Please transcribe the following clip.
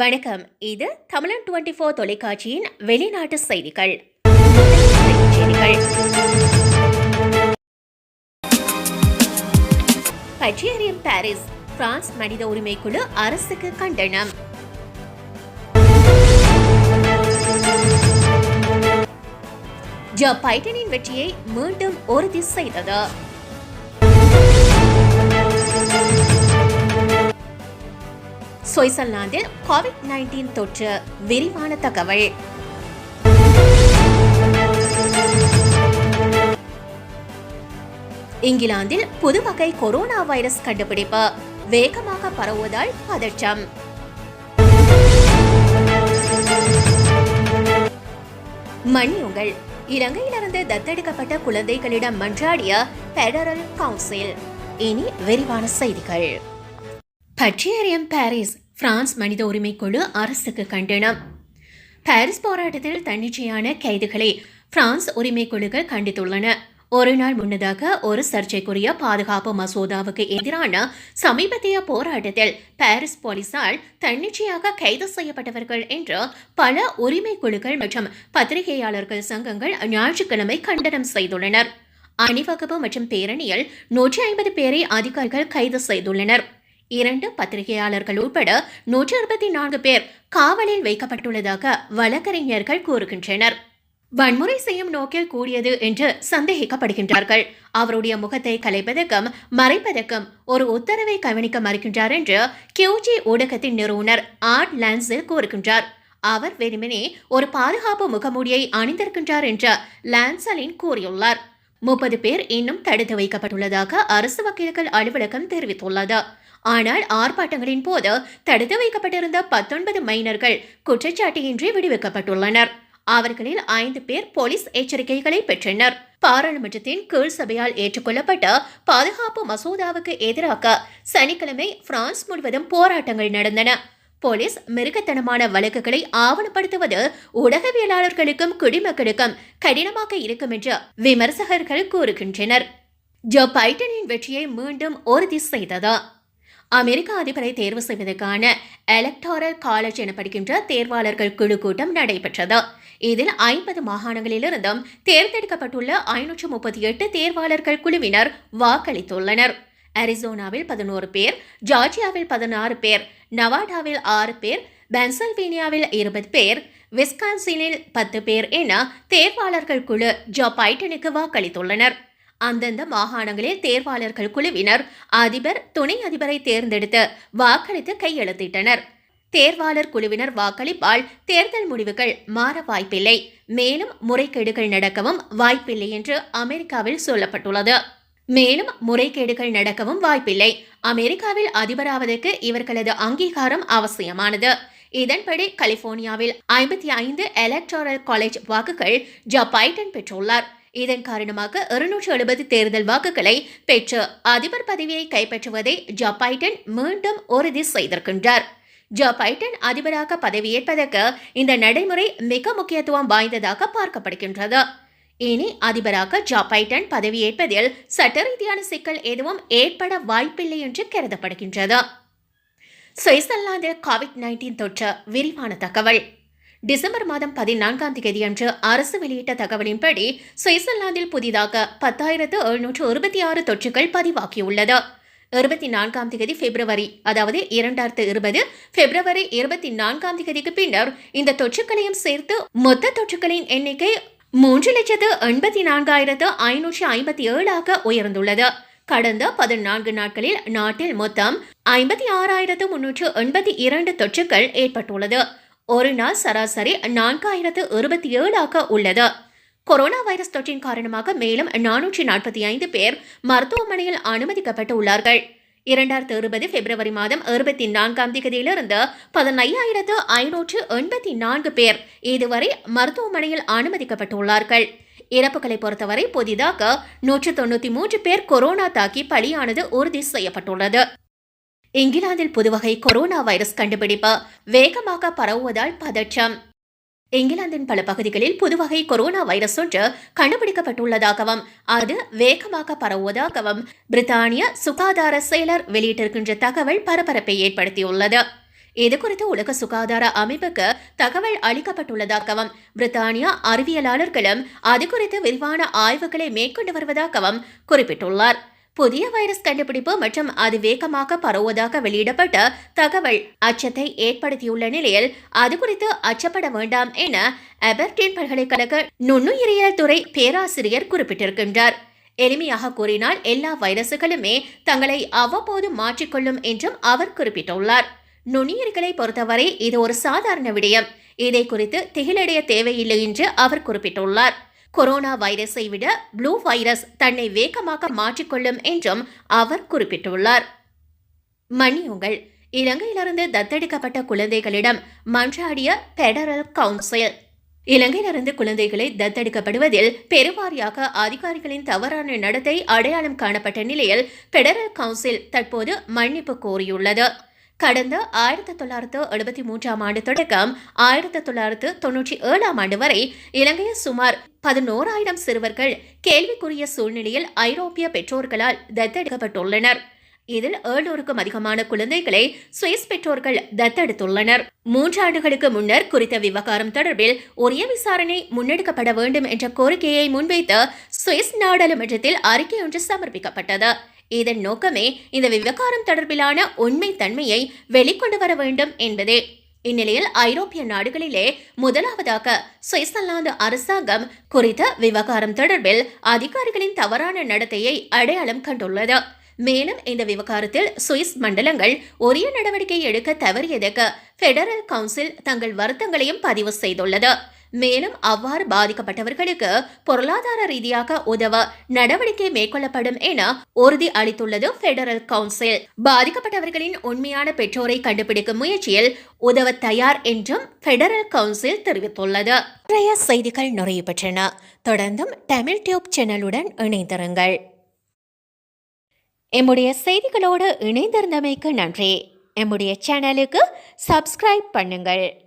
வணக்கம். இது தமிழன் டுவெண்டி ஃபோர் தொலைக்காட்சியின் வெளிநாட்டு செய்திகள். செய்திகள். பாரிஸ் பிரான்ஸ் மனித உரிமை குழு அரசுக்கு கண்டனம். ஜோ பைடனின் வெற்றியை மீண்டும் உறுதி செய்தது. சுவிட்சர்லாந்தில் கோவிட் நைன்டீன் தொற்று விரிவான தகவல். இங்கிலாந்தில் புது வகை கொரோனா வைரஸ் கண்டுபிடிப்பு வேகமாக பரவுவதால் பதற்றம். மன்னியுங்கள் இலங்கையிலிருந்து தத்தெடுக்கப்பட்ட குழந்தைகளிடம் மன்றாடிய பெடரல் கவுன்சில் இனி விரிவான செய்திகள். பற்றியறியும் பாரிஸ் பிரான்ஸ் மனித உரிமை குழு அரசுக்கு கண்டனம். பாரிஸ் போராட்டத்தில் தன்னிச்சையான கைதுகளை பிரான்ஸ் உரிமை குழுக்கள் கண்டித்துள்ளன. ஒரு நாள் முன்னதாக ஒரு சர்ச்சைக்குரிய பாதுகாப்பு மசோதாவுக்கு எதிரான சமீபத்திய போராட்டத்தில் பாரிஸ் போலீசால் தன்னிச்சையாக கைது செய்யப்பட்டவர்கள் என்று பல உரிமை குழுக்கள் மற்றும் பத்திரிகையாளர்கள் சங்கங்கள் ஞாயிற்றுக்கிழமை கண்டனம் செய்துள்ளனர். அணிவகுப்பு மற்றும் பேரணியில் நூற்றி ஐம்பது பேரை அதிகாரிகள் கைது செய்துள்ளனர். இரண்டு பத்திரிகையாளர்கள் உட்பட நூற்றி அறுபத்தி நான்கு பேர் காவலில் வைக்கப்பட்டுள்ளதாக வழக்கறிஞர்கள் கூறுகின்றனர். வன்முறை செய்யும் நோக்கில் கூடியது என்று சந்தேகிக்கப்படுகின்றார்கள். அவருடைய முகத்தை கலைப்பதற்கும் மறைப்பதற்கும் ஒரு உத்தரவை கவனிக்க மறுக்கின்றார் என்று கியூஜி ஊடகத்தின் நிறுவனர் ஆர்ட் லான்ஸில் கூறுகின்றார். அவர் வெறுமனே ஒரு பாதுகாப்பு முகமூடியை அணிந்திருக்கின்றார் என்று லான்சலின் கூறியுள்ளார். முப்பது பேர் இன்னும் தடுத்து வைக்கப்பட்டுள்ளதாக அரசு வக்கீல்கள் அலுவலகம் தெரிவித்துள்ளது. ஆனால் ஆர்ப்பாட்டங்களின் போது தடுத்து வைக்கப்பட்டிருந்த பத்தொன்பது மைனர்கள் குற்றச்சாட்டியின்றி விடுவிக்கப்பட்டுள்ளனர். அவர்களில் ஐந்து பேர் போலீஸ் எச்சரிக்கைகளை பெற்றனர். பாராளுமன்றத்தின் கீழ் சபையால் ஏற்றுக்கொள்ளப்பட்ட பாதுகாப்பு மசோதாவுக்கு எதிராக சனிக்கிழமை பிரான்ஸ் முழுவதும் போராட்டங்கள் நடந்தன. போலீஸ் மிருகத்தனமான வழக்குகளை ஆவணப்படுத்துவது ஊடகவியலாளர்களுக்கும் குடிமக்களுக்கும் கடினமாக இருக்கும் என்று விமர்சகர்கள் கூறுகின்றனர். ஜோ பைட்டனின் வெற்றியை மீண்டும் உறுதி செய்தது? அமெரிக்க அதிபரை தேர்வு செய்வதற்கான எலக்டோரல் காலேஜ் எனப்படுகின்ற தேர்வாளர்கள் குழு கூட்டம் நடைபெற்றது. இதில் ஐம்பது மாகாணங்களிலிருந்தும் தேர்ந்தெடுக்கப்பட்டுள்ள ஐநூற்று முப்பத்தி எட்டு தேர்வாளர்கள் குழுவினர் வாக்களித்துள்ளனர். அரிசோனாவில் பதினோரு பேர் ஜார்ஜியாவில் பதினாறு பேர் நவாடாவில் ஆறு பேர் பென்சல்வேனியாவில் இருபது பேர் விஸ்கான்சினில் பத்து பேர் என தேர்வாளர்கள் குழு ஜோ பைட்டனுக்கு வாக்களித்துள்ளனர். அந்தந்த மாகாணங்களில் தேர்வாளர்கள் குழுவினர் அதிபர் துணை அதிபரை தேர்ந்தெடுத்து வாக்களித்து கையெழுத்திட்டனர். தேர்வாளர் குழுவினர் வாக்களிப்பால் தேர்தல் முடிவுகள் மாற வாய்ப்பில்லை. மேலும் முறைகேடுகள் நடக்கவும் வாய்ப்பில்லை என்று அமெரிக்காவில் சொல்லப்பட்டுள்ளது. மேலும் முறைகேடுகள் நடக்கவும் வாய்ப்பில்லை. அமெரிக்காவில் அதிபராவதற்கு இவர்களது அங்கீகாரம் அவசியமானது. இதன்படி கலிபோர்னியாவில் ஐம்பத்தி ஐந்து எலக்டோரல் காலேஜ் வாக்குகள் ஜோ பைடன் பெற்றுள்ளார். இதன் காரணமாக இருநூற்று எழுபது தேர்தல் வாக்குகளை பெற்று அதிபர் பதவியை கைப்பற்றுவதை ஜோ பைடன் மீண்டும் உறுதி செய்திருக்கின்றார். ஜோ பைடன் அதிபராக பதவியேற்பதற்கு இந்த நடைமுறை மிக முக்கியத்துவம் வாய்ந்ததாக பார்க்கப்படுகின்றது. இனி அதிபராக ஜோ பைடன் பதவியேற்பதில் சட்ட ரீதியான சிக்கல் எதுவும் ஏற்பட வாய்ப்பில்லை என்று கருதப்படுகின்றது. சுவிட்சர்லாந்து கோவிட் நைன்டீன் தொற்று விரிவான தகவல். டிசம்பர் மாதம் பதினான்காம் தேதியன்று அரசு வெளியிட்ட தகவலின்படி சுவிட்சர்லாந்தில் புதிதாக பத்தாயிரத்து எழுநூற்று இருபத்தி ஆறு தொற்றுகள் பதிவாகியுள்ளது. இருபத்தி நான்காம் தேதி பிப்ரவரி அதாவது இரண்டாயிரத்து இருபது பிப்ரவரி இருபத்தி நான்காம் தேதிக்கு பின்னர் இந்த தொற்றுக்களையும் சேர்த்து மொத்த தொற்றுகளின் எண்ணிக்கை மூன்று லட்சத்து எண்பத்தி நான்காயிரத்து ஐநூற்றி ஐம்பத்தி ஏழாக உயர்ந்துள்ளது. கடந்த பதினான்கு நாட்களில் நாட்டில் மொத்தம் ஐம்பத்தி ஆறாயிரத்து முன்னூற்று எண்பத்தி இரண்டு தொற்றுகள் ஏற்பட்டுள்ளது. ஒரு நாள் சராசரி நான்காயிரத்து இருபத்தி ஏழாக உள்ளது. கொரோனா வைரஸ் தொற்றின் காரணமாக மேலும் நானூற்றி நாற்பத்தி ஐந்து பேர் மருத்துவமனையில் அனுமதிக்கப்பட்டு உள்ளார்கள் இரண்டாயிரத்து இருபது பிப்ரவரி மாதம் இருபத்தி நான்காம் தேதியிலிருந்து பதினையாயிரத்து ஐநூற்று எண்பத்தி நான்கு பேர் இதுவரை மருத்துவமனையில் அனுமதிக்கப்பட்டுள்ளார்கள். இறப்புகளை பொறுத்தவரை புதிதாக நூற்று தொண்ணூற்றி மூன்று பேர் கொரோனா தாக்கி பலியானது உறுதி செய்யப்பட்டுள்ளது. இங்கிலாந்தில் புதுவகை கொரோனா வைரஸ் கண்டுபிடிப்பு வேகமாக பரவுவதால் பதற்றம். இங்கிலாந்தின் பல பகுதிகளில் புதுவகை கொரோனா வைரஸ் ஒன்று கண்டுபிடிக்கப்பட்டுள்ளதாகவும் அது வேகமாக பரவுவதாகவும் பிரித்தானிய சுகாதார செயலர் வெளியிட்டிருக்கின்ற தகவல் பரபரப்பை ஏற்படுத்தியுள்ளது. இது குறித்து உலக சுகாதார அமைப்புக்கு தகவல் அளிக்கப்பட்டுள்ளதாகவும் பிரித்தானியா அறிவியலாளர்களும் அது குறித்து விரிவான ஆய்வுகளை மேற்கொண்டு வருவதாகவும் குறிப்பிட்டுள்ளார். புதிய வைரஸ் கண்டுபிடிப்பு மற்றும் அது வேகமாக பரவுவதாக வெளியிடப்பட்ட தகவல் அச்சத்தை ஏற்படுத்தியுள்ள நிலையில் அது குறித்து அச்சப்பட வேண்டாம் என அபர்டீன் பல்கலைக்கழக நுண்ணுயிரியல் துறை பேராசிரியர் குறிப்பிட்டிருக்கின்றார். எளிமையாக கூறினால் எல்லா வைரசுகளுமே தங்களை அவ்வப்போது மாற்றிக்கொள்ளும் என்றும் அவர் குறிப்பிட்டுள்ளார். நுண்ணுயிர்களை பொறுத்தவரை இது ஒரு சாதாரண விடயம். இதை குறித்து திகிலடைய தேவையில்லை என்று அவர் குறிப்பிட்டுள்ளார். கொரோனா வைரஸை விட ப்ளூ வைரஸ் தன்னை வேகமாக மாற்றிக்கொள்ளும் என்றும் அவர் குறிப்பிட்டுள்ளார். மன்னியுங்கள் இலங்கையிலிருந்து தத்தெடுக்கப்பட்ட குழந்தைகளிடம் மன்றாடிய பெடரல் கவுன்சில் இலங்கையிலிருந்து குழந்தைகளை தத்தெடுக்கப்படுவதில் பெருவாரியாக அதிகாரிகளின் தவறான நடத்தை அடையாளம் காணப்பட்ட நிலையில் பெடரல் கவுன்சில் தற்போது மன்னிப்பு கோரியுள்ளது. கடந்த ஆயிரத்தி தொள்ளாயிரத்து எழுபத்தி மூன்றாம் ஆண்டு தொடக்கம் ஆயிரத்தி தொள்ளாயிரத்து தொன்னூற்றி ஏழாம் ஆண்டு வரை இலங்கையில் சுமார் பதினோராயிரம் சிறுவர்கள் கேள்விக்குரிய சூழ்நிலையில் ஐரோப்பிய பெற்றோர்களால் தத்தெடுக்கப்பட்டுள்ளனர். இதில் ஏழூருக்கும் அதிகமான குழந்தைகளை சுவிஸ் பெற்றோர்கள் தத்தெடுத்துள்ளனர். மூன்று ஆண்டுகளுக்கு முன்னர் குறித்த விவகாரம் தொடர்பில் உரிய விசாரணை முன்னெடுக்கப்பட வேண்டும் என்ற கோரிக்கையை முன்வைத்து சுவிஸ் நாடாளுமன்றத்தில் அறிக்கை ஒன்று சமர்ப்பிக்கப்பட்டது. இதன் நோக்கமே இந்த விவகாரம் தொடர்பிலான உண்மை தன்மையை வெளிக்கொண்டு வர வேண்டும் என்பதே. இந்நிலையில் ஐரோப்பிய நாடுகளிலே முதலாவதாக சுவிட்சர்லாந்து அரசாங்கம் குறித்த விவகாரம் தொடர்பில் அதிகாரிகளின் தவறான நடத்தையை அடையாளம் கண்டுள்ளது. மேலும் இந்த விவகாரத்தில் சுவிஸ் மண்டலங்கள் உரிய நடவடிக்கை எடுக்க தவறியதற்கு பெடரல் கவுன்சில் தங்கள் வருத்தங்களையும் பதிவு செய்துள்ளது. மேலும் அவ்வாறு பாதிக்கப்பட்டவர்களுக்கு பொருளாதார ரீதியாக உதவ நடவடிக்கை மேற்கொள்ளப்படும் என உறுதி அளித்துள்ளது பெடரல் கவுன்சில் பாதிக்கப்பட்டவர்களின் உண்மையான பெற்றோரை கண்டுபிடிக்கும் முயற்சியில் உதவ தயார் என்றும் பெடரல் கவுன்சில் தெரிவித்துள்ளது. நிறைய செய்திகள் நிறைய பெற்றன தொடர்ந்தும் தமிழ் டியூப் சேனலுடன் இணைந்திருங்கள். எம்முடைய செய்திகளோடு இணைந்திருந்தமைக்கு நன்றி. எம்முடைய சேனலுக்கு சப்ஸ்கிரைப் பண்ணுங்கள்.